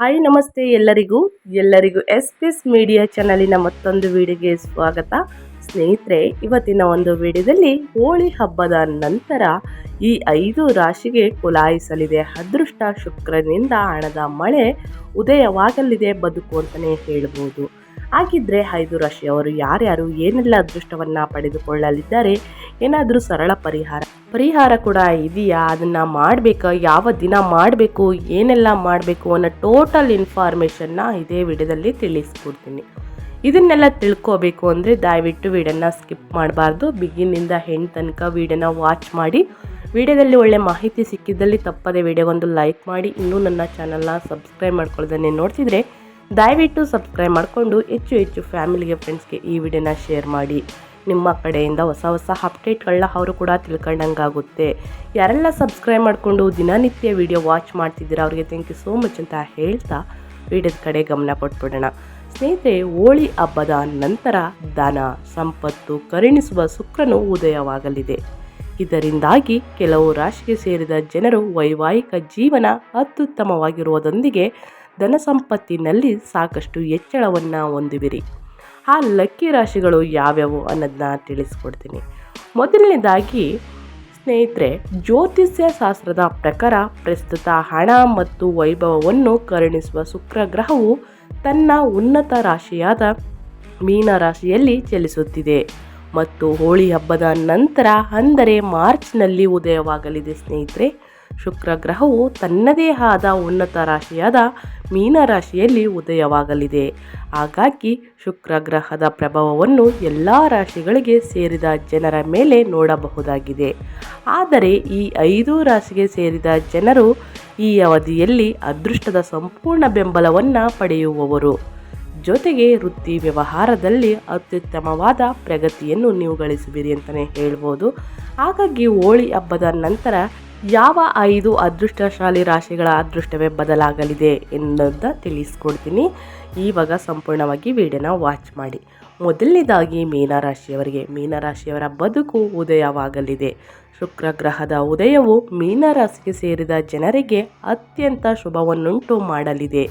Hi, ನಮಸ್ತೆ ಎಲ್ಲರಿಗೂ. ಎಲ್ಲರಿಗೂ ಎಸ್ ಪಿ ಎಸ್ ಮೀಡಿಯಾ ಚಾನಲಿನ ಮತ್ತೊಂದು ವಿಡಿಯೋಗೆ ಸ್ವಾಗತ. ಸ್ನೇಹಿತರೆ, ಇವತ್ತಿನ ಒಂದು ವಿಡಿಯೋದಲ್ಲಿ ಹೋಳಿ ಹಬ್ಬದ ನಂತರ ಈ ಐದು ರಾಶಿಗೆ ಕುಲಾಯಿಸಲಿದೆ. ಅದೃಷ್ಟ ಶುಕ್ರನಿಂದ ಹಣದ ಮಳೆ ಉದಯವಾಗಲಿದೆ ಬದುಕು ಅಂತಲೇ ಹೇಳ್ಬೋದು. ಹಾಗಿದ್ರೆ ಐದು ರಾಶಿಯವರು ಯಾರ್ಯಾರು ಏನೆಲ್ಲ ಅದೃಷ್ಟವನ್ನು ಪಡೆದುಕೊಳ್ಳಲಿದ್ದಾರೆ? ಏನಾದರೂ ಸರಳ ಪರಿಹಾರ ಪರಿಹಾರ ಕೂಡ ಇದೆಯಾ? ಅದನ್ನು ಮಾಡಬೇಕಾ? ಯಾವ ದಿನ ಮಾಡಬೇಕು? ಏನೆಲ್ಲ ಮಾಡಬೇಕು ಅನ್ನೋ ಟೋಟಲ್ ಇನ್ಫಾರ್ಮೇಷನ್ನ ಇದೇ ವಿಡಿಯೋದಲ್ಲಿ ತಿಳಿಸ್ಕೊಡ್ತೀನಿ. ಇದನ್ನೆಲ್ಲ ತಿಳ್ಕೋಬೇಕು ಅಂದರೆ ದಯವಿಟ್ಟು ವಿಡಿಯೋನ ಸ್ಕಿಪ್ ಮಾಡಬಾರ್ದು. ಬಿಗಿನಿಂದ ಹೆಣ್ಣು ತನಕ ವಿಡಿಯೋನ ವಾಚ್ ಮಾಡಿ. ವಿಡಿಯೋದಲ್ಲಿ ಒಳ್ಳೆ ಮಾಹಿತಿ ಸಿಕ್ಕಿದ್ದಲ್ಲಿ ತಪ್ಪದೆ ವಿಡಿಯೋಗೊಂದು ಲೈಕ್ ಮಾಡಿ. ಇನ್ನೂ ನನ್ನ ಚಾನಲ್ನ ಸಬ್ಸ್ಕ್ರೈಬ್ ಮಾಡ್ಕೊಳ್ಳೋದನ್ನೇ ನೋಡ್ತಿದ್ರೆ ದಯವಿಟ್ಟು ಸಬ್ಸ್ಕ್ರೈಬ್ ಮಾಡಿಕೊಂಡು ಹೆಚ್ಚು ಹೆಚ್ಚು ಫ್ಯಾಮಿಲಿಗೆ ಫ್ರೆಂಡ್ಸ್ಗೆ ಈ ವಿಡಿಯೋನ ಶೇರ್ ಮಾಡಿ. ನಿಮ್ಮ ಕಡೆಯಿಂದ ಹೊಸ ಹೊಸ ಅಪ್ಡೇಟ್ಗಳನ್ನ ಅವರು ಕೂಡ ತಿಳ್ಕೊಂಡಂಗಾಗುತ್ತೆ. ಯಾರೆಲ್ಲ ಸಬ್ಸ್ಕ್ರೈಬ್ ಮಾಡಿಕೊಂಡು ದಿನನಿತ್ಯ ವಿಡಿಯೋ ವಾಚ್ ಮಾಡ್ತಿದ್ದೀರ, ಅವರಿಗೆ ಥ್ಯಾಂಕ್ ಯು ಸೋ ಮಚ್ ಅಂತ ಹೇಳ್ತಾ ವಿಡಿಯೋದ ಕಡೆ ಗಮನ ಕೊಟ್ಬಿಡೋಣ. ಸ್ನೇಹಿತರೆ, ಹೋಳಿ ಹಬ್ಬದ ನಂತರ ಧನ, ಸಂಪತ್ತು ಕರುಣಿಸುವ ಶುಕ್ರನು ಉದಯವಾಗಲಿದೆ. ಇದರಿಂದಾಗಿ ಕೆಲವು ರಾಶಿಗೆ ಸೇರಿದ ಜನರು ವೈವಾಹಿಕ ಜೀವನ ಅತ್ಯುತ್ತಮವಾಗಿರುವುದೊಂದಿಗೆ ಧನ ಸಂಪತ್ತಿನಲ್ಲಿ ಸಾಕಷ್ಟು ಹೆಚ್ಚಳವನ್ನು ಹೊಂದುವಿರಿ. ಆ ಲಕ್ಕಿ ರಾಶಿಗಳು ಯಾವ್ಯಾವು ಅನ್ನೋದನ್ನ ತಿಳಿಸ್ಕೊಡ್ತೀನಿ. ಮೊದಲನೇದಾಗಿ ಸ್ನೇಹಿತರೆ, ಜ್ಯೋತಿಷ್ಯ ಶಾಸ್ತ್ರದ ಪ್ರಕಾರ ಪ್ರಸ್ತುತ ಹಣ ಮತ್ತು ವೈಭವವನ್ನು ಕರುಣಿಸುವ ಶುಕ್ರ ಗ್ರಹವು ತನ್ನ ಉನ್ನತ ರಾಶಿಯಾದ ಮೀನ ರಾಶಿಯಲ್ಲಿ ಚಲಿಸುತ್ತಿದೆ. ಮತ್ತು ಹೋಳಿ ಹಬ್ಬದ ನಂತರ, ಅಂದರೆ ಮಾರ್ಚ್ನಲ್ಲಿ ಉದಯವಾಗಲಿದೆ ಸ್ನೇಹಿತರೆ. ಶುಕ್ರ ಗ್ರಹವು ತನ್ನದೇ ಆದ ಉನ್ನತ ರಾಶಿಯಾದ ಮೀನ ರಾಶಿಯಲ್ಲಿ ಉದಯವಾಗಲಿದೆ. ಹಾಗಾಗಿ ಶುಕ್ರ ಗ್ರಹದ ಪ್ರಭಾವವನ್ನು ಎಲ್ಲ ರಾಶಿಗಳಿಗೆ ಸೇರಿದ ಜನರ ಮೇಲೆ ನೋಡಬಹುದಾಗಿದೆ. ಆದರೆ ಈ ಐದು ರಾಶಿಗೆ ಸೇರಿದ ಜನರು ಈ ಅವಧಿಯಲ್ಲಿ ಅದೃಷ್ಟದ ಸಂಪೂರ್ಣ ಬೆಂಬಲವನ್ನು ಪಡೆಯುವವರು. ಜೊತೆಗೆ ವೃತ್ತಿ ವ್ಯವಹಾರದಲ್ಲಿ ಅತ್ಯುತ್ತಮವಾದ ಪ್ರಗತಿಯನ್ನು ನೀವು ಗಳಿಸುವಿರಿ ಅಂತಲೇ ಹೇಳ್ಬೋದು. ಹಾಗಾಗಿ ಹೋಳಿ ಹಬ್ಬದ ನಂತರ ಯಾವ ಐದು ಅದೃಷ್ಟಶಾಲಿ ರಾಶಿಗಳ ಅದೃಷ್ಟವೇ ಬದಲಾಗಲಿದೆ ಎನ್ನುವುದ ತಿಳಿಸ್ಕೊಡ್ತೀನಿ. ಇವಾಗ ಸಂಪೂರ್ಣವಾಗಿ ವಿಡಿಯೋನ ವಾಚ್ ಮಾಡಿ. ಮೊದಲನೇದಾಗಿ ಮೀನರಾಶಿಯವರಿಗೆ. ಮೀನರಾಶಿಯವರ ಬದುಕು ಉದಯವಾಗಲಿದೆ. ಶುಕ್ರ ಗ್ರಹದ ಉದಯವು ಮೀನರಾಶಿಗೆ ಸೇರಿದ ಜನರಿಗೆ ಅತ್ಯಂತ ಶುಭವನ್ನುಂಟು ಮಾಡಲಿದೆ.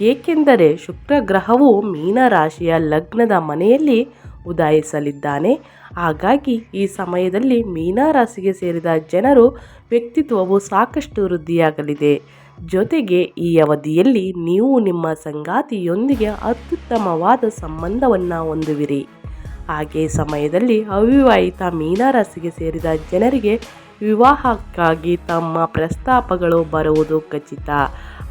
ಏಕೆಂದರೆ ಶುಕ್ರ ಗ್ರಹವು ಮೀನರಾಶಿಯ ಲಗ್ನದ ಮನೆಯಲ್ಲಿ ಉದಾಯಿಸಲಿದ್ದಾನೆ. ಹಾಗಾಗಿ ಈ ಸಮಯದಲ್ಲಿ ಮೀನರಾಶಿಗೆ ಸೇರಿದ ಜನರು ವ್ಯಕ್ತಿತ್ವವು ಸಾಕಷ್ಟು ವೃದ್ಧಿಯಾಗಲಿದೆ. ಜೊತೆಗೆ ಈ ಅವಧಿಯಲ್ಲಿ ನೀವು ನಿಮ್ಮ ಸಂಗಾತಿಯೊಂದಿಗೆ ಅತ್ಯುತ್ತಮವಾದ ಸಂಬಂಧವನ್ನು ಹೊಂದುವಿರಿ. ಹಾಗೆ ಸಮಯದಲ್ಲಿ ಅವಿವಾಹಿತ ಮೀನರಾಶಿಗೆ ಸೇರಿದ ಜನರಿಗೆ ವಿವಾಹಕ್ಕಾಗಿ ತಮ್ಮ ಪ್ರಸ್ತಾಪಗಳು ಬರುವುದು ಖಚಿತ.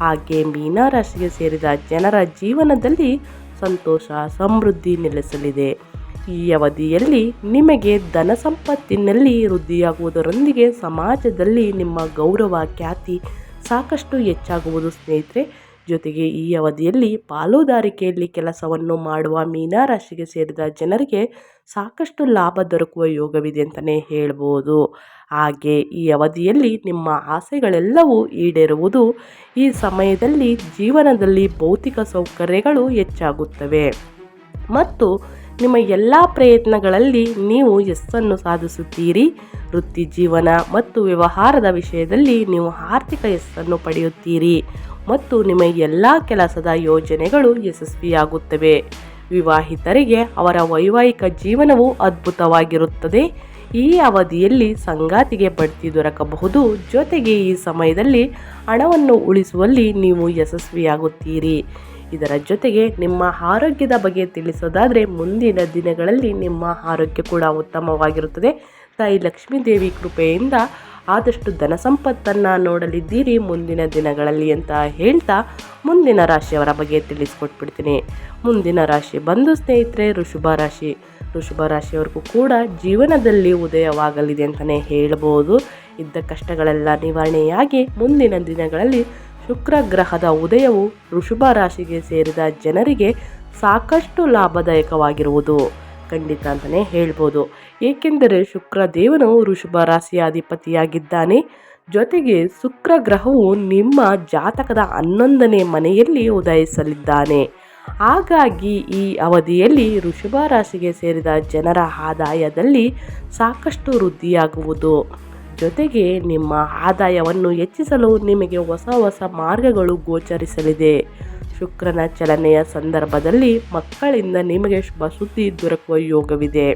ಹಾಗೆ ಮೀನರಾಶಿಗೆ ಸೇರಿದ ಜನರ ಜೀವನದಲ್ಲಿ ಸಂತೋಷ, ಸಮೃದ್ಧಿ ನೆಲೆಸಲಿದೆ. ಈ ಅವಧಿಯಲ್ಲಿ ನಿಮಗೆ ಧನ ಸಂಪತ್ತಿನಲ್ಲಿ ವೃದ್ಧಿಯಾಗುವುದರೊಂದಿಗೆ ಸಮಾಜದಲ್ಲಿ ನಿಮ್ಮ ಗೌರವ, ಖ್ಯಾತಿ ಸಾಕಷ್ಟು ಹೆಚ್ಚಾಗುವುದು. ಸ್ನೇಹಿತರೆ, ಜೊತೆಗೆ ಈ ಅವಧಿಯಲ್ಲಿ ಪಾಲುದಾರಿಕೆಯಲ್ಲಿ ಕೆಲಸವನ್ನು ಮಾಡುವ ಮೀನರಾಶಿಗೆ ಸೇರಿದ ಜನರಿಗೆ ಸಾಕಷ್ಟು ಲಾಭ ದೊರಕುವ ಯೋಗವಿದೆ ಅಂತಲೇ ಹೇಳ್ಬೋದು. ಹಾಗೆ ಈ ಅವಧಿಯಲ್ಲಿ ನಿಮ್ಮ ಆಸೆಗಳೆಲ್ಲವೂ ಈಡೇರುವುದು ಈ ಸಮಯದಲ್ಲಿ ಜೀವನದಲ್ಲಿ ಭೌತಿಕ ಸೌಕರ್ಯಗಳು ಹೆಚ್ಚಾಗುತ್ತವೆ. ಮತ್ತು ನಿಮ್ಮ ಎಲ್ಲ ಪ್ರಯತ್ನಗಳಲ್ಲಿ ನೀವು ಯಶಸ್ಸನ್ನು ಸಾಧಿಸುತ್ತೀರಿ. ವೃತ್ತಿ ಜೀವನ ಮತ್ತು ವ್ಯವಹಾರದ ವಿಷಯದಲ್ಲಿ ನೀವು ಆರ್ಥಿಕ ಯಶಸ್ಸನ್ನು ಪಡೆಯುತ್ತೀರಿ ಮತ್ತು ನಿಮ್ಮ ಎಲ್ಲ ಕೆಲಸದ ಯೋಜನೆಗಳು ಯಶಸ್ವಿಯಾಗುತ್ತವೆ. ವಿವಾಹಿತರಿಗೆ ಅವರ ವೈವಾಹಿಕ ಜೀವನವು ಅದ್ಭುತವಾಗಿರುತ್ತದೆ. ಈ ಅವಧಿಯಲ್ಲಿ ಸಂಗಾತಿಗೆ ಬಡ್ತಿ ದೊರಕಬಹುದು. ಜೊತೆಗೆ ಈ ಸಮಯದಲ್ಲಿ ಹಣವನ್ನು ಉಳಿಸುವಲ್ಲಿ ನೀವು ಯಶಸ್ವಿಯಾಗುತ್ತೀರಿ. ಇದರ ಜೊತೆಗೆ ನಿಮ್ಮ ಆರೋಗ್ಯದ ಬಗ್ಗೆ ತಿಳಿಸೋದಾದರೆ ಮುಂದಿನ ದಿನಗಳಲ್ಲಿ ನಿಮ್ಮ ಆರೋಗ್ಯ ಕೂಡ ಉತ್ತಮವಾಗಿರುತ್ತದೆ. ತಾಯಿ ಲಕ್ಷ್ಮೀ ದೇವಿ ಕೃಪೆಯಿಂದ ಆದಷ್ಟು ಧನ ಸಂಪತ್ತನ್ನು ನೋಡಲಿದ್ದೀರಿ. ಮುಂದಿನ ದಿನಗಳಲ್ಲಿ ಅಂತ ಹೇಳ್ತಾ ಮುಂದಿನ ರಾಶಿಯವರ ಬಗ್ಗೆ ತಿಳಿಸ್ಕೊಟ್ಬಿಡ್ತೀನಿ. ಮುಂದಿನ ರಾಶಿ ಬಂದು ಸ್ನೇಹಿತರೆ ಋಷಭ ರಾಶಿ. ಋಷಭ ರಾಶಿಯವರಿಗೂ ಕೂಡ ಜೀವನದಲ್ಲಿ ಉದಯವಾಗಲಿದೆ ಅಂತಲೇ ಹೇಳ್ಬೋದು. ಇದ್ದ ಕಷ್ಟಗಳೆಲ್ಲ ನಿವಾರಣೆಯಾಗಿ ಮುಂದಿನ ದಿನಗಳಲ್ಲಿ ಶುಕ್ರ ಗ್ರಹದ ಉದಯವು ಋಷಭ ರಾಶಿಗೆ ಸೇರಿದ ಜನರಿಗೆ ಸಾಕಷ್ಟು ಲಾಭದಾಯಕವಾಗಿರುವುದು ಖಂಡಿತ ಅಂತಲೇ ಹೇಳ್ಬೋದು. ಏಕೆಂದರೆ ಶುಕ್ರ ದೇವನು ಋಷಭ ರಾಶಿಯ ಅಧಿಪತಿಯಾಗಿದ್ದಾನೆ ಜೊತೆಗೆ ಶುಕ್ರ ಗ್ರಹವು ನಿಮ್ಮ ಜಾತಕದ ಹನ್ನೊಂದನೇ ಮನೆಯಲ್ಲಿ ಉದಯಿಸಲಿದ್ದಾನೆ. ಹಾಗಾಗಿ ಈ ಅವಧಿಯಲ್ಲಿ ಋಷಭ ರಾಶಿಗೆ ಸೇರಿದ ಜನರ ಆದಾಯದಲ್ಲಿ ಸಾಕಷ್ಟು ವೃದ್ಧಿಯಾಗುವುದು. ಜೊತೆಗೆ ನಿಮ್ಮ ಆದಾಯವನ್ನು ಹೆಚ್ಚಿಸಲು ನಿಮಗೆ ಹೊಸ ಹೊಸ ಮಾರ್ಗಗಳು ಗೋಚರಿಸಲಿದೆ. ಶುಕ್ರನ ಚಲನೆಯ ಸಂದರ್ಭದಲ್ಲಿ ಮಕ್ಕಳಿಂದ ನಿಮಗೆ ಶುಭ ಸುದ್ದಿ ದೊರಕುವ ಯೋಗವಿದೆ.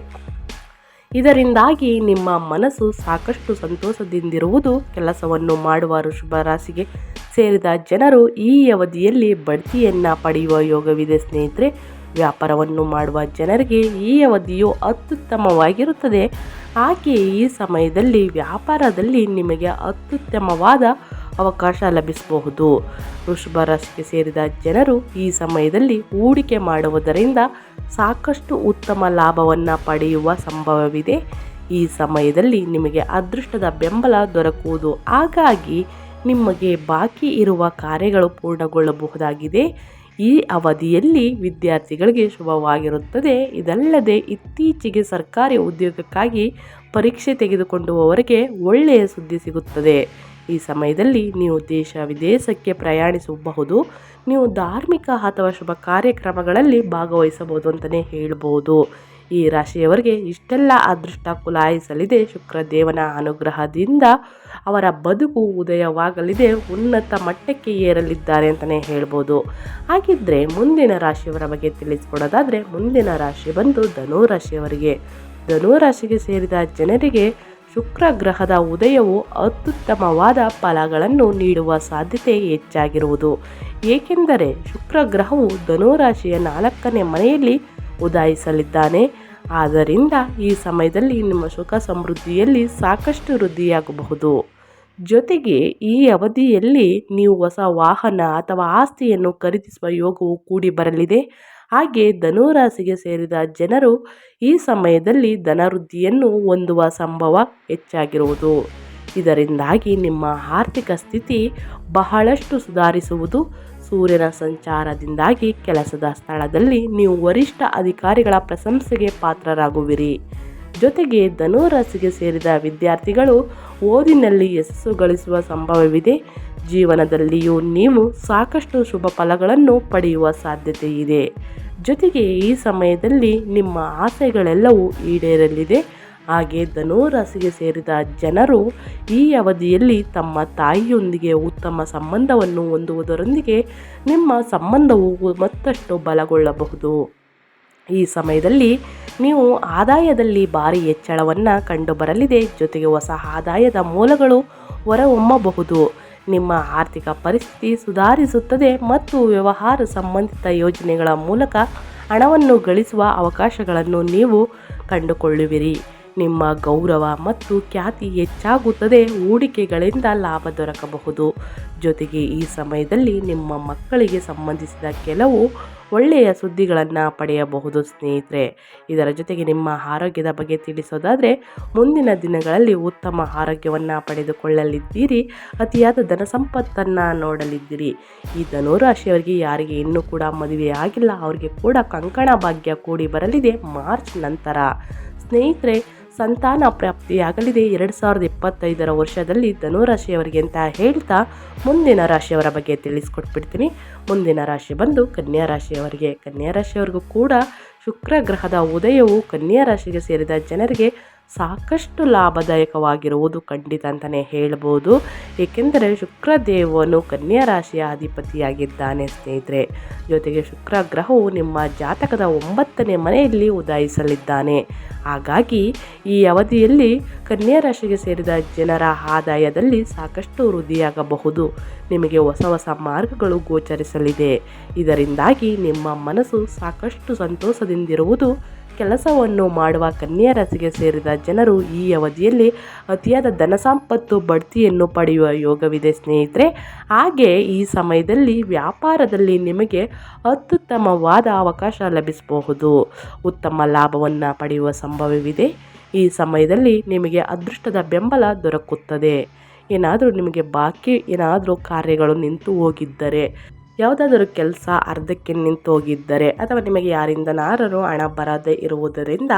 ಇದರಿಂದಾಗಿ ನಿಮ್ಮ ಮನಸ್ಸು ಸಾಕಷ್ಟು ಸಂತೋಷದಿಂದಿರುವುದು, ಕೆಲಸವನ್ನು ಮಾಡುವ ಶುಭ ರಾಶಿಗೆ ಸೇರಿದ ಜನರು ಈ ಅವಧಿಯಲ್ಲಿ ಬಡ್ತಿಯನ್ನು ಪಡೆಯುವ ಯೋಗವಿದೆ ಸ್ನೇಹಿತರೆ. ವ್ಯಾಪಾರವನ್ನು ಮಾಡುವ ಜನರಿಗೆ ಈ ಅವಧಿಯು ಅತ್ಯುತ್ತಮವಾಗಿರುತ್ತದೆ. ಹಾಗೆ ಈ ಸಮಯದಲ್ಲಿ ವ್ಯಾಪಾರದಲ್ಲಿ ನಿಮಗೆ ಅತ್ಯುತ್ತಮವಾದ ಅವಕಾಶ ಲಭಿಸಬಹುದು. ವೃಷಭ ರಾಶಿಗೆ ಸೇರಿದ ಜನರು ಈ ಸಮಯದಲ್ಲಿ ಹೂಡಿಕೆ ಮಾಡುವುದರಿಂದ ಸಾಕಷ್ಟು ಉತ್ತಮ ಲಾಭವನ್ನು ಪಡೆಯುವ ಸಂಭವವಿದೆ. ಈ ಸಮಯದಲ್ಲಿ ನಿಮಗೆ ಅದೃಷ್ಟದ ಬೆಂಬಲ ದೊರಕುವುದು. ಹಾಗಾಗಿ ನಿಮಗೆ ಬಾಕಿ ಇರುವ ಕಾರ್ಯಗಳು ಪೂರ್ಣಗೊಳ್ಳಬಹುದಾಗಿದೆ. ಈ ಅವಧಿಯಲ್ಲಿ ವಿದ್ಯಾರ್ಥಿಗಳಿಗೆ ಶುಭವಾಗಿರುತ್ತದೆ. ಇದಲ್ಲದೆ ಇತ್ತೀಚೆಗೆ ಸರ್ಕಾರಿ ಉದ್ಯೋಗಕ್ಕಾಗಿ ಪರೀಕ್ಷೆ ತೆಗೆದುಕೊಂಡುವವರಿಗೆ ಒಳ್ಳೆಯ ಸುದ್ದಿ ಸಿಗುತ್ತದೆ. ಈ ಸಮಯದಲ್ಲಿ ನೀವು ದೇಶ ವಿದೇಶಕ್ಕೆ ಪ್ರಯಾಣಿಸಬಹುದು. ನೀವು ಧಾರ್ಮಿಕ ಅಥವಾ ಶುಭ ಕಾರ್ಯಕ್ರಮಗಳಲ್ಲಿ ಭಾಗವಹಿಸಬಹುದು ಅಂತಲೇ ಹೇಳಬಹುದು ಈ ರಾಶಿಯವರಿಗೆ ಇಷ್ಟೆಲ್ಲ ಅದೃಷ್ಟ ಕುಲಾಯಿಸಲಿದೆ. ಶುಕ್ರದೇವನ ಅನುಗ್ರಹದಿಂದ ಅವರ ಬದುಕು ಉದಯವಾಗಲಿದೆ, ಉನ್ನತ ಮಟ್ಟಕ್ಕೆ ಏರಲಿದ್ದಾರೆ ಅಂತಲೇ ಹೇಳ್ಬೋದು. ಹಾಗಿದ್ದರೆ ಮುಂದಿನ ರಾಶಿಯವರ ಬಗ್ಗೆ ತಿಳಿಸ್ಕೊಡೋದಾದರೆ, ಮುಂದಿನ ರಾಶಿ ಬಂದು ಧನುರಾಶಿಯವರಿಗೆ ರಾಶಿಯವರಿಗೆ. ಧನು ರಾಶಿಗೆ ಸೇರಿದ ಜನರಿಗೆ ಶುಕ್ರ ಗ್ರಹದ ಉದಯವು ಅತ್ಯುತ್ತಮವಾದ ಫಲಗಳನ್ನು ನೀಡುವ ಸಾಧ್ಯತೆ ಹೆಚ್ಚಾಗಿರುವುದು. ಏಕೆಂದರೆ ಶುಕ್ರ ಗ್ರಹವು ಧನುರಾಶಿಯ ನಾಲ್ಕನೇ ಮನೆಯಲ್ಲಿ ಉದಾಯಿಸಲಿದ್ದಾನೆ. ಆದ್ದರಿಂದ ಈ ಸಮಯದಲ್ಲಿ ನಿಮ್ಮ ಸುಖ ಸಮೃದ್ಧಿಯಲ್ಲಿ ಸಾಕಷ್ಟು ವೃದ್ಧಿಯಾಗಬಹುದು. ಜೊತೆಗೆ ಈ ಅವಧಿಯಲ್ಲಿ ನೀವು ಹೊಸ ವಾಹನ ಅಥವಾ ಆಸ್ತಿಯನ್ನು ಖರೀದಿಸುವ ಯೋಗವು ಕೂಡಿ ಬರಲಿದೆ. ಹಾಗೆ ಧನುರಾಶಿಗೆ ಸೇರಿದ ಜನರು ಈ ಸಮಯದಲ್ಲಿ ಧನವೃದ್ಧಿಯನ್ನು ಹೊಂದುವ ಸಂಭವ ಹೆಚ್ಚಾಗಿರುವುದು. ಇದರಿಂದಾಗಿ ನಿಮ್ಮ ಆರ್ಥಿಕ ಸ್ಥಿತಿ ಬಹಳಷ್ಟು ಸುಧಾರಿಸುವುದು ಸೂರ್ಯನ ಸಂಚಾರದಿಂದಾಗಿ ಕೆಲಸದ ಸ್ಥಳದಲ್ಲಿ ನೀವು ವರಿಷ್ಠ ಅಧಿಕಾರಿಗಳ ಪ್ರಶಂಸೆಗೆ ಪಾತ್ರರಾಗುವಿರಿ. ಜೊತೆಗೆ ಧನುರಾಶಿಗೆ ಸೇರಿದ ವಿದ್ಯಾರ್ಥಿಗಳು ಓದಿನಲ್ಲಿ ಯಶಸ್ಸು ಗಳಿಸುವ ಸಂಭವವಿದೆ. ಜೀವನದಲ್ಲಿಯೂ ನೀವು ಸಾಕಷ್ಟು ಶುಭ ಫಲಗಳನ್ನು ಪಡೆಯುವ ಸಾಧ್ಯತೆ ಇದೆ ಜೊತೆಗೆ ಈ ಸಮಯದಲ್ಲಿ ನಿಮ್ಮ ಆಸೆಗಳೆಲ್ಲವೂ ಈಡೇರಲಿದೆ. ಹಾಗೆ ಧನುರಾಶಿಗೆ ಸೇರಿದ ಜನರು ಈ ಅವಧಿಯಲ್ಲಿ ತಮ್ಮ ತಾಯಿಯೊಂದಿಗೆ ಉತ್ತಮ ಸಂಬಂಧವನ್ನು ಹೊಂದುವುದರೊಂದಿಗೆ ನಿಮ್ಮ ಸಂಬಂಧವು ಮತ್ತಷ್ಟು ಬಲಗೊಳ್ಳಬಹುದು. ಈ ಸಮಯದಲ್ಲಿ ನೀವು ಆದಾಯದಲ್ಲಿ ಭಾರಿ ಹೆಚ್ಚಳವನ್ನು ಕಂಡುಬರಲಿದೆ. ಜೊತೆಗೆ ಹೊಸ ಆದಾಯದ ಮೂಲಗಳು ಹೊರಹೊಮ್ಮಬಹುದು. ನಿಮ್ಮ ಆರ್ಥಿಕ ಪರಿಸ್ಥಿತಿ ಸುಧಾರಿಸುತ್ತದೆ ಮತ್ತು ವ್ಯವಹಾರ ಸಂಬಂಧಿತ ಯೋಜನೆಗಳ ಮೂಲಕ ಹಣವನ್ನು ಗಳಿಸುವ ಅವಕಾಶಗಳನ್ನು ನೀವು ಕಂಡುಕೊಳ್ಳುವಿರಿ. ನಿಮ್ಮ ಗೌರವ ಮತ್ತು ಖ್ಯಾತಿ ಹೆಚ್ಚಾಗುತ್ತದೆ, ಹೂಡಿಕೆಗಳಿಂದ ಲಾಭ ದೊರಕಬಹುದು. ಜೊತೆಗೆ ಈ ಸಮಯದಲ್ಲಿ ನಿಮ್ಮ ಮಕ್ಕಳಿಗೆ ಸಂಬಂಧಿಸಿದ ಕೆಲವು ಒಳ್ಳೆಯ ಸುದ್ದಿಗಳನ್ನು ಪಡೆಯಬಹುದು ಸ್ನೇಹಿತರೆ. ಇದರ ಜೊತೆಗೆ ನಿಮ್ಮ ಆರೋಗ್ಯದ ಬಗ್ಗೆ ತಿಳಿಸೋದಾದರೆ, ಮುಂದಿನ ದಿನಗಳಲ್ಲಿ ಉತ್ತಮ ಆರೋಗ್ಯವನ್ನು ಪಡೆದುಕೊಳ್ಳಲಿದ್ದೀರಿ, ಅತಿಯಾದ ಧನ ಸಂಪತ್ತನ್ನು ನೋಡಲಿದ್ದೀರಿ. ಈ ಧನುರಾಶಿಯವರಿಗೆ ಯಾರಿಗೆ ಇನ್ನೂ ಕೂಡ ಮದುವೆ ಆಗಿಲ್ಲ, ಅವರಿಗೆ ಕೂಡ ಕಂಕಣ ಭಾಗ್ಯ ಕೂಡಿ ಬರಲಿದೆ ಮಾರ್ಚ್ ನಂತರ. ಸ್ನೇಹಿತರೆ ಸಂತಾನ ಪ್ರಾಪ್ತಿಯಾಗಲಿದೆ. ಎರಡು ಸಾವಿರದ ಇಪ್ಪತ್ತೈದರ ವರ್ಷದಲ್ಲಿ ಧನುರಾಶಿಯವರಿಗೆ ಅಂತ ಹೇಳ್ತಾ ಮುಂದಿನ ರಾಶಿಯವರ ಬಗ್ಗೆ ತಿಳಿಸ್ಕೊಟ್ಬಿಡ್ತೀನಿ. ಮುಂದಿನ ರಾಶಿ ಬಂದು ಕನ್ಯಾ ರಾಶಿಯವರಿಗೆ. ಕನ್ಯಾ ರಾಶಿಯವರಿಗೂ ಕೂಡ ಶುಕ್ರ ಗ್ರಹದ ಉದಯವು ಕನ್ಯಾ ರಾಶಿಗೆ ಸೇರಿದ ಜನರಿಗೆ ಸಾಕಷ್ಟು ಲಾಭದಾಯಕವಾಗಿರುವುದು ಖಂಡಿತ ಅಂತಲೇ ಹೇಳ್ಬೋದು. ಏಕೆಂದರೆ ಶುಕ್ರದೇವನು ಕನ್ಯಾ ರಾಶಿಯ ಅಧಿಪತಿಯಾಗಿದ್ದಾನೆ ಸ್ನೇಹಿತರೆ. ಜೊತೆಗೆ ಶುಕ್ರ ಗ್ರಹವು ನಿಮ್ಮ ಜಾತಕದ ಒಂಬತ್ತನೇ ಮನೆಯಲ್ಲಿ ಉದಾಯಿಸಲಿದ್ದಾನೆ. ಹಾಗಾಗಿ ಈ ಅವಧಿಯಲ್ಲಿ ಕನ್ಯಾ ರಾಶಿಗೆ ಸೇರಿದ ಜನರ ಆದಾಯದಲ್ಲಿ ಸಾಕಷ್ಟು ವೃದ್ಧಿಯಾಗಬಹುದು. ನಿಮಗೆ ಹೊಸ ಹೊಸ ಮಾರ್ಗಗಳು ಗೋಚರಿಸಲಿದೆ. ಇದರಿಂದಾಗಿ ನಿಮ್ಮ ಮನಸ್ಸು ಸಾಕಷ್ಟು ಸಂತೋಷದಿಂದಿರುವುದು ಕೆಲಸವನ್ನು ಮಾಡುವ ಕನ್ಯಾ ರಾಶಿಗೆ ಸೇರಿದ ಜನರು ಈ ಅವಧಿಯಲ್ಲಿ ಅತಿಯಾದ ಧನ ಸಂಪತ್ತು ಬಡ್ತಿಯನ್ನು ಪಡೆಯುವ ಯೋಗವಿದೆ ಸ್ನೇಹಿತರೆ. ಹಾಗೆ ಈ ಸಮಯದಲ್ಲಿ ವ್ಯಾಪಾರದಲ್ಲಿ ನಿಮಗೆ ಅತ್ಯುತ್ತಮವಾದ ಅವಕಾಶ ಲಭಿಸಬಹುದು. ಉತ್ತಮ ಲಾಭವನ್ನು ಪಡೆಯುವ ಸಂಭವವಿದೆ. ಈ ಸಮಯದಲ್ಲಿ ನಿಮಗೆ ಅದೃಷ್ಟದ ಬೆಂಬಲ ದೊರಕುತ್ತದೆ. ಏನಾದರೂ ನಿಮಗೆ ಬಾಕಿ ಏನಾದರೂ ಕಾರ್ಯಗಳು ನಿಂತು ಹೋಗಿದ್ದರೆ ಯಾವುದಾದರೂ ಕೆಲಸ ಅರ್ಧಕ್ಕೆ ನಿಂತೋಗಿದ್ದರೆ ಅಥವಾ ನಿಮಗೆ ಯಾರಿಂದನಾದರೂ ಹಣ ಬರದೇ ಇರುವುದರಿಂದ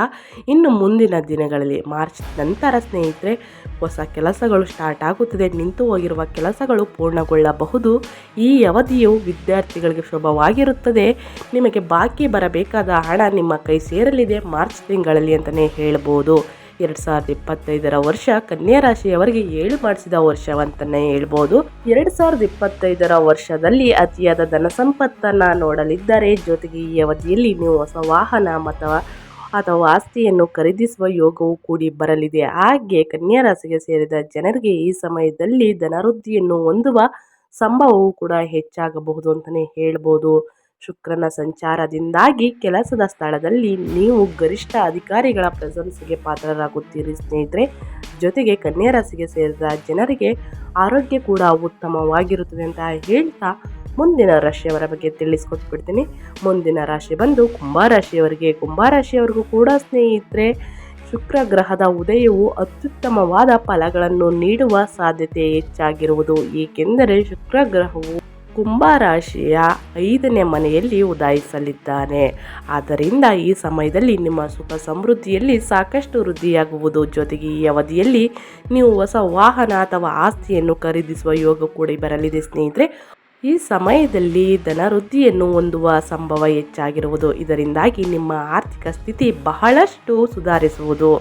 ಇನ್ನು ಮುಂದಿನ ದಿನಗಳಲ್ಲಿ ಮಾರ್ಚ್ ನಂತರ ಸ್ನೇಹಿತರೆ, ಹೊಸ ಕೆಲಸಗಳು ಸ್ಟಾರ್ಟ್ ಆಗುತ್ತದೆ. ನಿಂತು ಹೋಗಿರುವ ಕೆಲಸಗಳು ಪೂರ್ಣಗೊಳ್ಳಬಹುದು. ಈ ಅವಧಿಯು ವಿದ್ಯಾರ್ಥಿಗಳಿಗೆ ಶುಭವಾಗಿರುತ್ತದೆ. ನಿಮಗೆ ಬಾಕಿ ಬರಬೇಕಾದ ಹಣ ನಿಮ್ಮ ಕೈ ಸೇರಲಿದೆ. ಮಾರ್ಚ್ ತಿಂಗಳಲ್ಲಿ ಅಂತಲೇ ಹೇಳ್ಬೋದು. ಎರಡು ಸಾವಿರದ ಇಪ್ಪತ್ತೈದರ ವರ್ಷ ಕನ್ಯಾ ರಾಶಿಯವರಿಗೆ ಏಳು ಮಾಡಿಸಿದ ವರ್ಷವಂತನೇ ಹೇಳ್ಬೋದು. ಎರಡು ಸಾವಿರದ ಇಪ್ಪತ್ತೈದರ ವರ್ಷದಲ್ಲಿ ಅತಿಯಾದ ಧನ ಸಂಪತ್ತನ್ನ ನೋಡಲಿದ್ದಾರೆ ಜೊತೆಗೆ ಈ ಅವಧಿಯಲ್ಲಿ ನೀವು ಹೊಸ ವಾಹನ ಅಥವಾ ಅಥವಾ ಆಸ್ತಿಯನ್ನು ಖರೀದಿಸುವ ಯೋಗವು ಕೂಡಿ ಬರಲಿದೆ. ಹಾಗೆ ಕನ್ಯಾ ರಾಶಿಗೆ ಸೇರಿದ ಜನರಿಗೆ ಈ ಸಮಯದಲ್ಲಿ ಧನವೃದ್ಧಿಯನ್ನು ಹೊಂದುವ ಸಂಭವವು ಕೂಡ ಹೆಚ್ಚಾಗಬಹುದು ಅಂತಲೇ ಹೇಳ್ಬೋದು. ಶುಕ್ರನ ಸಂಚಾರದಿಂದಾಗಿ ಕೆಲಸದ ಸ್ಥಳದಲ್ಲಿ ನೀವು ಗರಿಷ್ಠ ಅಧಿಕಾರಿಗಳ ಪ್ರಶಂಸೆಗೆ ಪಾತ್ರರಾಗುತ್ತೀರಿ ಸ್ನೇಹಿತರೆ. ಜೊತೆಗೆ ಕನ್ಯಾ ರಾಶಿಗೆ ಸೇರಿದ ಜನರಿಗೆ ಆರೋಗ್ಯ ಕೂಡ ಉತ್ತಮವಾಗಿರುತ್ತದೆ ಅಂತ ಹೇಳ್ತಾ ಮುಂದಿನ ರಾಶಿಯವರ ಬಗ್ಗೆ ತಿಳಿಸ್ಕೊಟ್ಬಿಡ್ತೀನಿ. ಮುಂದಿನ ರಾಶಿ ಬಂದು ಕುಂಭರಾಶಿಯವರಿಗೆ ಕುಂಭರಾಶಿಯವರಿಗೂ ಕೂಡ ಸ್ನೇಹಿತರೆ, ಶುಕ್ರ ಗ್ರಹದ ಉದಯವು ಅತ್ಯುತ್ತಮವಾದ ಫಲಗಳನ್ನು ನೀಡುವ ಸಾಧ್ಯತೆ ಹೆಚ್ಚಾಗಿರುವುದು. ಏಕೆಂದರೆ ಶುಕ್ರ ಗ್ರಹವು ಕುಂಭರಾಶಿಯ ಐದನೇ ಮನೆಯಲ್ಲಿ ಉದಾಯಿಸಲಿದ್ದಾನೆ. ಆದ್ದರಿಂದ ಈ ಸಮಯದಲ್ಲಿ ನಿಮ್ಮ ಸುಖ ಸಮೃದ್ಧಿಯಲ್ಲಿ ಸಾಕಷ್ಟು ವೃದ್ಧಿಯಾಗುವುದು. ಜೊತೆಗೆ ಈ ಅವಧಿಯಲ್ಲಿ ನೀವು ಹೊಸ ವಾಹನ ಅಥವಾ ಆಸ್ತಿಯನ್ನು ಖರೀದಿಸುವ ಯೋಗ ಕೂಡ ಬರಲಿದೆ ಸ್ನೇಹಿತರೆ. ಈ ಸಮಯದಲ್ಲಿ ಧನವೃದ್ಧಿಯನ್ನು ಹೊಂದುವ ಸಂಭವ ಹೆಚ್ಚಾಗಿರುವುದು. ಇದರಿಂದಾಗಿ ನಿಮ್ಮ ಆರ್ಥಿಕ ಸ್ಥಿತಿ ಬಹಳಷ್ಟು ಸುಧಾರಿಸುವುದು.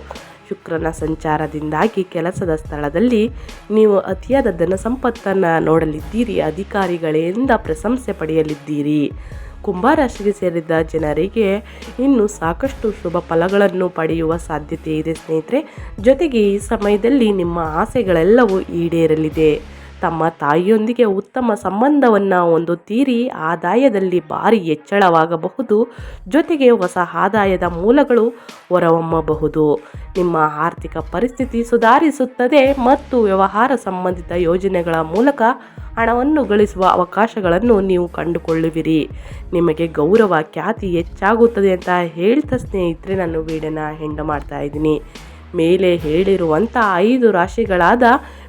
ಶುಕ್ರನ ಸಂಚಾರದಿಂದಾಗಿ ಕೆಲಸದ ಸ್ಥಳದಲ್ಲಿ ನೀವು ಅತಿಯಾದ ಧನ ಸಂಪತ್ತನ್ನು ನೋಡಲಿದ್ದೀರಿ, ಅಧಿಕಾರಿಗಳಿಂದ ಪ್ರಶಂಸೆ ಪಡೆಯಲಿದ್ದೀರಿ. ಕುಂಭರಾಶಿಗೆ ಸೇರಿದ ಜನರಿಗೆ ಇನ್ನು ಸಾಕಷ್ಟು ಶುಭ ಫಲಗಳನ್ನು ಪಡೆಯುವ ಸಾಧ್ಯತೆ ಇದೆ ಸ್ನೇಹಿತರೆ. ಜೊತೆಗೆ ಈ ಸಮಯದಲ್ಲಿ ನಿಮ್ಮ ಆಸೆಗಳೆಲ್ಲವೂ ಈಡೇರಲಿದೆ. ತಮ್ಮ ತಾಯಿಯೊಂದಿಗೆ ಉತ್ತಮ ಸಂಬಂಧವನ್ನು ಹೊಂದುತ್ತೀರಿ ಆದಾಯದಲ್ಲಿ ಭಾರಿ ಹೆಚ್ಚಳವಾಗಬಹುದು. ಜೊತೆಗೆ ಹೊಸ ಆದಾಯದ ಮೂಲಗಳು ಹೊರಹೊಮ್ಮಬಹುದು. ನಿಮ್ಮ ಆರ್ಥಿಕ ಪರಿಸ್ಥಿತಿ ಸುಧಾರಿಸುತ್ತದೆ ಮತ್ತು ವ್ಯವಹಾರ ಸಂಬಂಧಿತ ಯೋಜನೆಗಳ ಮೂಲಕ ಹಣವನ್ನು ಗಳಿಸುವ ಅವಕಾಶಗಳನ್ನು ನೀವು ಕಂಡುಕೊಳ್ಳುವಿರಿ. ನಿಮಗೆ ಗೌರವ ಖ್ಯಾತಿ ಹೆಚ್ಚಾಗುತ್ತದೆ ಅಂತ ಹೇಳ್ತಾ ಸ್ನೇಹಿತರೆ, ನಾನು ವೀಡಿಯೋನ ಹೆಂಡ ಮಾಡ್ತಾ ಇದ್ದೀನಿ. ಮೇಲೆ ಹೇಳಿರುವಂಥ ಐದು ರಾಶಿಗಳಾದ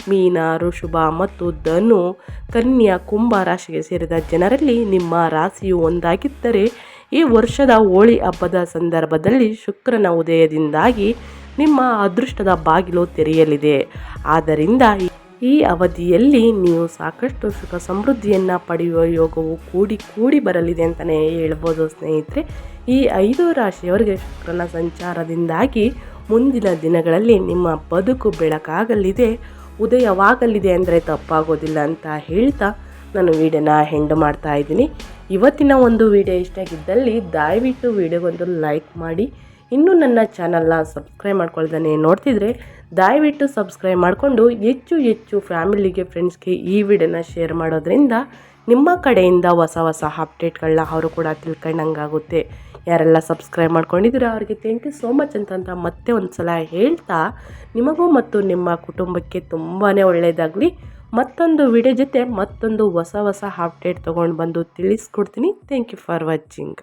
ಮೀನ, ಋಷಭ ಮತ್ತು ಧನು, ಕನ್ಯಾ, ಕುಂಭ ರಾಶಿಗೆ ಸೇರಿದ ಜನರಲ್ಲಿ ನಿಮ್ಮ ರಾಶಿಯು ಒಂದಾಗಿದ್ದರೆ ಈ ವರ್ಷದ ಹೋಳಿ ಹಬ್ಬದ ಸಂದರ್ಭದಲ್ಲಿ ಶುಕ್ರನ ಉದಯದಿಂದಾಗಿ ನಿಮ್ಮ ಅದೃಷ್ಟದ ಬಾಗಿಲು ತೆರೆಯಲಿದೆ. ಆದ್ದರಿಂದ ಈ ಅವಧಿಯಲ್ಲಿ ನೀವು ಸಾಕಷ್ಟು ಸುಖ ಸಮೃದ್ಧಿಯನ್ನು ಪಡೆಯುವ ಯೋಗವು ಕೂಡಿ ಕೂಡಿ ಬರಲಿದೆ ಅಂತಲೇ ಹೇಳ್ಬೋದು ಸ್ನೇಹಿತರೆ. ಈ ಐದು ರಾಶಿಯವರಿಗೆ ಶುಕ್ರನ ಸಂಚಾರದಿಂದಾಗಿ ಮುಂದಿನ ದಿನಗಳಲ್ಲಿ ನಿಮ್ಮ ಬದುಕು ಬೆಳಕಾಗಲಿದೆ, ಉದಯವಾಗಲಿದೆ ಅಂದರೆ ತಪ್ಪಾಗೋದಿಲ್ಲ ಅಂತ ಹೇಳ್ತಾ ನಾನು ವೀಡಿಯೋನ ಹೆಂಡು ಮಾಡ್ತಾ ಇದ್ದೀನಿ. ಇವತ್ತಿನ ಒಂದು ವಿಡಿಯೋ ಇಷ್ಟ ಆಗಿದ್ದಲ್ಲಿ ದಯವಿಟ್ಟು ವಿಡಿಯೋಗೊಂದು ಲೈಕ್ ಮಾಡಿ ಇನ್ನೂ ನನ್ನ ಚಾನಲ್ನ ಸಬ್ಸ್ಕ್ರೈಬ್ ಮಾಡ್ಕೊಳ್ದೇ ನೋಡ್ತಿದ್ರೆ ದಯವಿಟ್ಟು ಸಬ್ಸ್ಕ್ರೈಬ್ ಮಾಡಿಕೊಂಡು ಹೆಚ್ಚು ಹೆಚ್ಚು ಫ್ಯಾಮಿಲಿಗೆ ಫ್ರೆಂಡ್ಸ್ಗೆ ಈ ವಿಡಿಯೋನ ಶೇರ್ ಮಾಡೋದ್ರಿಂದ ನಿಮ್ಮ ಕಡೆಯಿಂದ ಹೊಸ ಹೊಸ ಅಪ್ಡೇಟ್ಗಳನ್ನ ಅವರು ಕೂಡ ತಿಳ್ಕೊಂಡಂಗಾಗುತ್ತೆ. ಯಾರೆಲ್ಲ ಸಬ್ಸ್ಕ್ರೈಬ್ ಮಾಡ್ಕೊಂಡಿದ್ದೀರ ಅವರಿಗೆ ಥ್ಯಾಂಕ್ ಯು ಸೋ ಮಚ್ ಅಂತಂತ ಮತ್ತೆ ಒಂದು ಸಲ ಹೇಳ್ತಾ ನಿಮಗೂ ಮತ್ತು ನಿಮ್ಮ ಕುಟುಂಬಕ್ಕೆ ತುಂಬಾ ಒಳ್ಳೆಯದಾಗಲಿ ಮತ್ತೊಂದು ವಿಡಿಯೋ ಜೊತೆ ಮತ್ತೊಂದು ಹೊಸ ಹೊಸ ಅಪ್ಡೇಟ್ ತೊಗೊಂಡು ಬಂದು ತಿಳಿಸ್ಕೊಡ್ತೀನಿ. Thank you for watching